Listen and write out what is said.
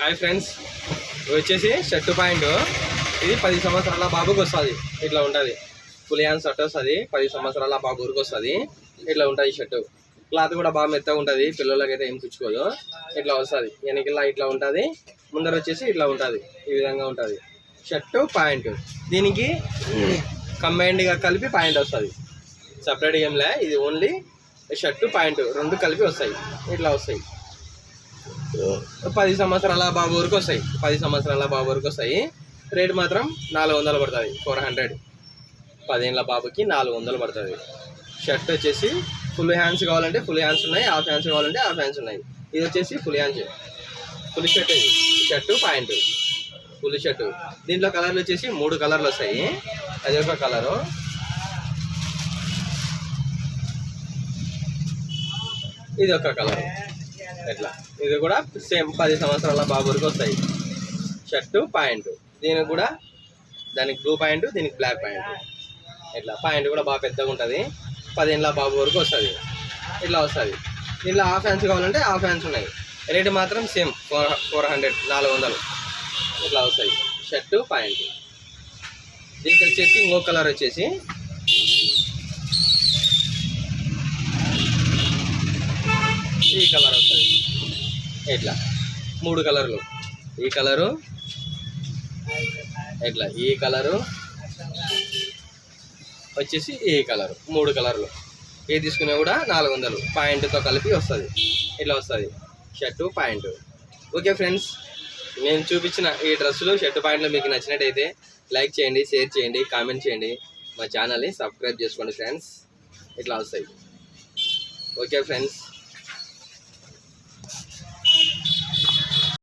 Hi friends. వచ్చేసి shirt point. ఇది పది సంవత్సరాల బాబుకి వస్తుంది. ఇట్లా ఉంటుంది. ఫుల్ హ్యాండ్ షర్ట్ వస్తుంది. పది సంవత్సరాల బాబు ఊరికి వస్తుంది. ఇట్లా ఉంటుంది షర్టు. క్లాత్ కూడా బాగా మెత్తగా ఉంటుంది. పిల్లలకి అయితే ఏం పుచ్చుకోదు. ఇట్లా వస్తుంది. వెనకలా ఇట్లా ఉంటుంది. ముందర వచ్చేసి ఇట్లా ఉంటుంది. ఈ విధంగా ఉంటుంది. Shirt point. దీనికి కంబైన్డ్గా కలిపి పాయింట్ వస్తుంది. సపరేట్ ఏంలే ఇది ఓన్లీ షర్టు పాయింట్ రెండు కలిపి వస్తాయి. ఇట్లా వస్తాయి. పది సంవత్సరాల బాబు వరకు వస్తాయి. పది సంవత్సరాల బాబు వరకు వస్తాయి. రేటు మాత్రం నాలుగు వందలు పడుతుంది. Four hundred. పదేళ్ళ బాబుకి నాలుగు వందలు పడుతుంది. షర్ట్ వచ్చేసి ఫుల్ హ్యాండ్స్ కావాలంటే ఫుల్ హ్యాండ్స్ ఉన్నాయి. హాఫ్ హ్యాండ్స్ కావాలంటే హాఫ్ హ్యాండ్స్ ఉన్నాయి. ఇది వచ్చేసి ఫుల్ హ్యాండ్స్. ఫుల్ షర్ట్ ఇది. Shirt point. Full shirt. దీంట్లో కలర్లు వచ్చేసి మూడు కలర్లు వస్తాయి. అది ఒక కలరు. ఇది ఒక కలర్. ఎట్లా? ఇది కూడా సేమ్ పది సంవత్సరాల బాబు వరకు వస్తాయి. Shirt point. దీనికి కూడా దానికి బ్లూ పాయింట్ దీనికి బ్లాక్ ప్యాంటు. ఇట్లా పాయింట్ కూడా బాగా పెద్దగా ఉంటుంది. పదిహేనుల బాబు వరకు వస్తుంది. ఇట్లా వస్తుంది. దీంట్లో హాఫ్ హ్యాండ్స్ కావాలంటే హాఫ్ హ్యాండ్స్ ఉన్నాయి. రేటు మాత్రం సేమ్. ఫోర్ ఫోర్ హండ్రెడ్ నాలుగు వందలు. ఇట్లా వస్తాయి షర్టు పాయింట్. దీనికి వచ్చేసి ఇంకో కలర్ వచ్చేసి ఈ కలర్ ఇట్లా మూడు కలర్లు. ఈ కలరు ఇట్లా ఈ కలరు వచ్చేసి ఈ కలరు. మూడు కలర్లు. ఏ తీసుకున్నా కూడా నాలుగు వందలు. పాయింట్తో కలిపి వస్తుంది. ఇట్లా వస్తుంది. షర్టు పాయింట్ ఓకే ఫ్రెండ్స్ నేను చూపించిన ఈ డ్రెస్సులు షర్టు పాయింట్లు మీకు నచ్చినట్టయితే లైక్ చేయండి షేర్ చేయండి కామెంట్ చేయండి. మా ఛానల్ని సబ్స్క్రైబ్ చేసుకోండి ఫ్రెండ్స్. ఇట్లా వస్తాయి. Okay friends.